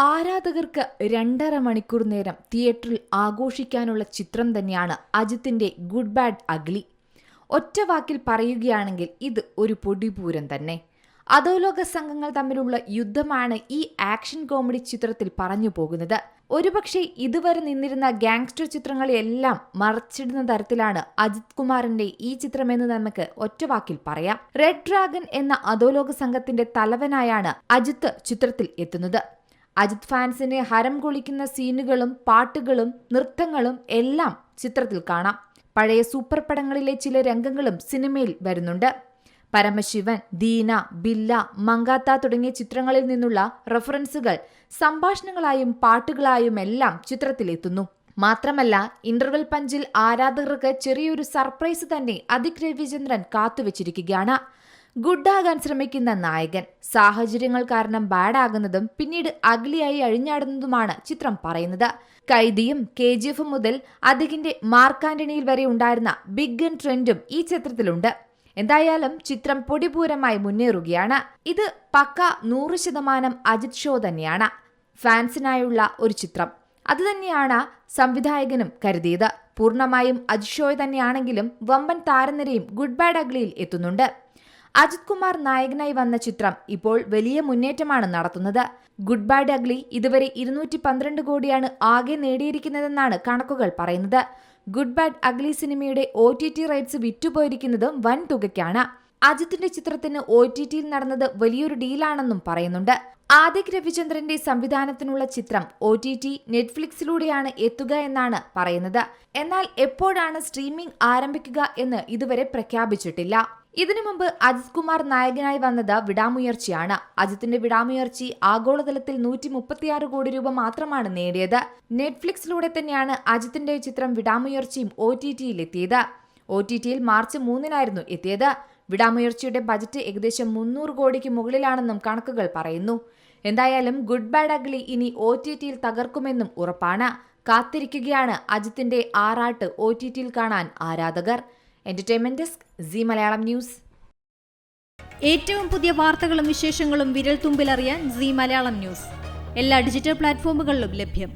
ആരാധകർക്ക് രണ്ടര മണിക്കൂർ നേരം തിയേറ്ററിൽ ആഘോഷിക്കാനുള്ള ചിത്രം തന്നെയാണ് അജിത്തിന്റെ ഗുഡ് ബാഡ് അഗ്ലി. ഒറ്റ വാക്കിൽ പറയുകയാണെങ്കിൽ ഇത് ഒരു പൊടിപൂരം തന്നെ. അധോലോക സംഘങ്ങൾ തമ്മിലുള്ള യുദ്ധമാണ് ഈ ആക്ഷൻ കോമഡി ചിത്രത്തിൽ പറഞ്ഞു പോകുന്നത്. ഒരുപക്ഷെ ഇതുവരെ നിന്നിരുന്ന ഗാങ്സ്റ്റർ ചിത്രങ്ങളെല്ലാം മറച്ചിടുന്ന തരത്തിലാണ് അജിത് കുമാറിന്റെ ഈ ചിത്രമെന്ന് നമുക്ക് ഒറ്റവാക്കിൽ പറയാം. റെഡ് ഡ്രാഗൺ എന്ന അധോലോക സംഘത്തിന്റെ തലവനായാണ് അജിത്ത് ചിത്രത്തിൽ എത്തുന്നത്. അജിത് ഫാൻസിനെ ഹരം കൊളിക്കുന്ന സീനുകളും പാട്ടുകളും നൃത്തങ്ങളും എല്ലാം ചിത്രത്തിൽ കാണാം. പഴയ സൂപ്പർ പടങ്ങളിലെ ചില രംഗങ്ങളും സിനിമയിൽ വരുന്നുണ്ട്. പരമശിവൻ ദീന ബില്ല മങ്കാത്ത തുടങ്ങിയ ചിത്രങ്ങളിൽ നിന്നുള്ള റഫറൻസുകൾ സംഭാഷണങ്ങളായും പാട്ടുകളായും എല്ലാം ചിത്രത്തിലെത്തുന്നു. മാത്രമല്ല ഇന്റർവെൽ പഞ്ചിൽ ആരാധകർക്ക് ചെറിയൊരു സർപ്രൈസ് തന്നെ അതിക് രവിചന്ദ്രൻ കാത്തുവച്ചിരിക്കുകയാണ്. ഗുഡാകാൻ ശ്രമിക്കുന്ന നായകൻ. സാഹചര്യങ്ങൾ കാരണം ബാഡാകുന്നതും പിന്നീട് അഗ്ലിയായി അഴിഞ്ഞാടുന്നതുമാണ് ചിത്രം പറയുന്നത്. കൈദിയും കെ ജി എഫും മുതൽ അദ്ദേഹത്തിന്റെ മാർക്കാന്റണിയിൽ വരെ ഉണ്ടായിരുന്ന ബിഗ് ഗൺ ട്രെൻഡും ഈ ചിത്രത്തിലുണ്ട്. എന്തായാലും ചിത്രം പൊടിപൂരമായി മുന്നേറുകയാണ്. ഇത് പക്ക നൂറ് ശതമാനം അജിത് ഷോ തന്നെയാണ്. ഫാൻസിനായുള്ള ഒരു ചിത്രം. അതുതന്നെയാണ് സംവിധായകനും കരുതിയത്. പൂർണമായും അജിത് ഷോ തന്നെയാണെങ്കിലും വമ്പൻ താരനിരയും ഗുഡ് ബാഡ് അഗ്ലിയിൽ എത്തുന്നുണ്ട്. അജിത് കുമാർ നായകനായി വന്ന ചിത്രം ഇപ്പോൾ വലിയ മുന്നേറ്റമാണ് നടത്തുന്നത്. ഗുഡ് ബൈ ഡഗ്ലി ഇതുവരെ ഇരുന്നൂറ്റി പന്ത്രണ്ട് കോടിയാണ് ആകെ നേടിയിരിക്കുന്നതെന്നാണ് കണക്കുകൾ പറയുന്നത്. ഗുഡ് ബാഡ് അഗ്ലി സിനിമയുടെ ഒ ടി ടി റൈറ്റ്സ് വിറ്റുപോയിരിക്കുന്നതും വൻ തുകയ്ക്കാണ്. അജിത്തിന്റെ ചിത്രത്തിന് ഒ ടി ടിയിൽ നടന്നത് വലിയൊരു ഡീലാണെന്നും പറയുന്നുണ്ട്. ആദിക് രവിചന്ദ്രന്റെ സംവിധാനത്തിനുള്ള ചിത്രം ഒ ടി ടി നെറ്റ്ഫ്ലിക്സിലൂടെയാണ് എത്തുക എന്നാണ് പറയുന്നത്. എന്നാൽ എപ്പോഴാണ് സ്ട്രീമിംഗ് ആരംഭിക്കുക എന്ന് ഇതുവരെ പ്രഖ്യാപിച്ചിട്ടില്ല. ഇതിനു മുമ്പ് അജിത് കുമാർ നായകനായി വന്നത് വിടാമുയർച്ചയാണ്. അജിത്തിന്റെ വിടാമുയർച്ചി ആഗോളതലത്തിൽ നൂറ്റി മുപ്പത്തിയാറ് കോടി രൂപ മാത്രമാണ് നേടിയത്. നെറ്റ്ഫ്ലിക്സിലൂടെ തന്നെയാണ് അജിത്തിന്റെ ചിത്രം വിടാമുയർച്ചയും ഒ ടി ടിയിൽ എത്തിയത് ഒ ടി ടിയിൽ മാർച്ച് മൂന്നിനായിരുന്നു എത്തിയത്. വിടാമുയർച്ചയുടെ ബജറ്റ് ഏകദേശം മുന്നൂറ് കോടിക്ക് മുകളിലാണെന്നും കണക്കുകൾ പറയുന്നു. എന്തായാലും ഗുഡ് ബാഡ് അഗ്ലി ഇനി ഒ ടി ടിയിൽ തകർക്കുമെന്നും ഉറപ്പാണ്. കാത്തിരിക്കുകയാണ് അജിത്തിന്റെ ആറാട്ട് ഒ ടി ടിയിൽ കാണാൻ ആരാധകർ. Entertainment desk Zee Malayalam news ഏറ്റവും പുതിയ വാർത്തകളും വിശേഷങ്ങളും വിരൽ തുമ്പിലറിയാൻ സി മലയാളം ന്യൂസ് എല്ലാ ഡിജിറ്റൽ പ്ലാറ്റ്ഫോമുകളിലും ലഭ്യം.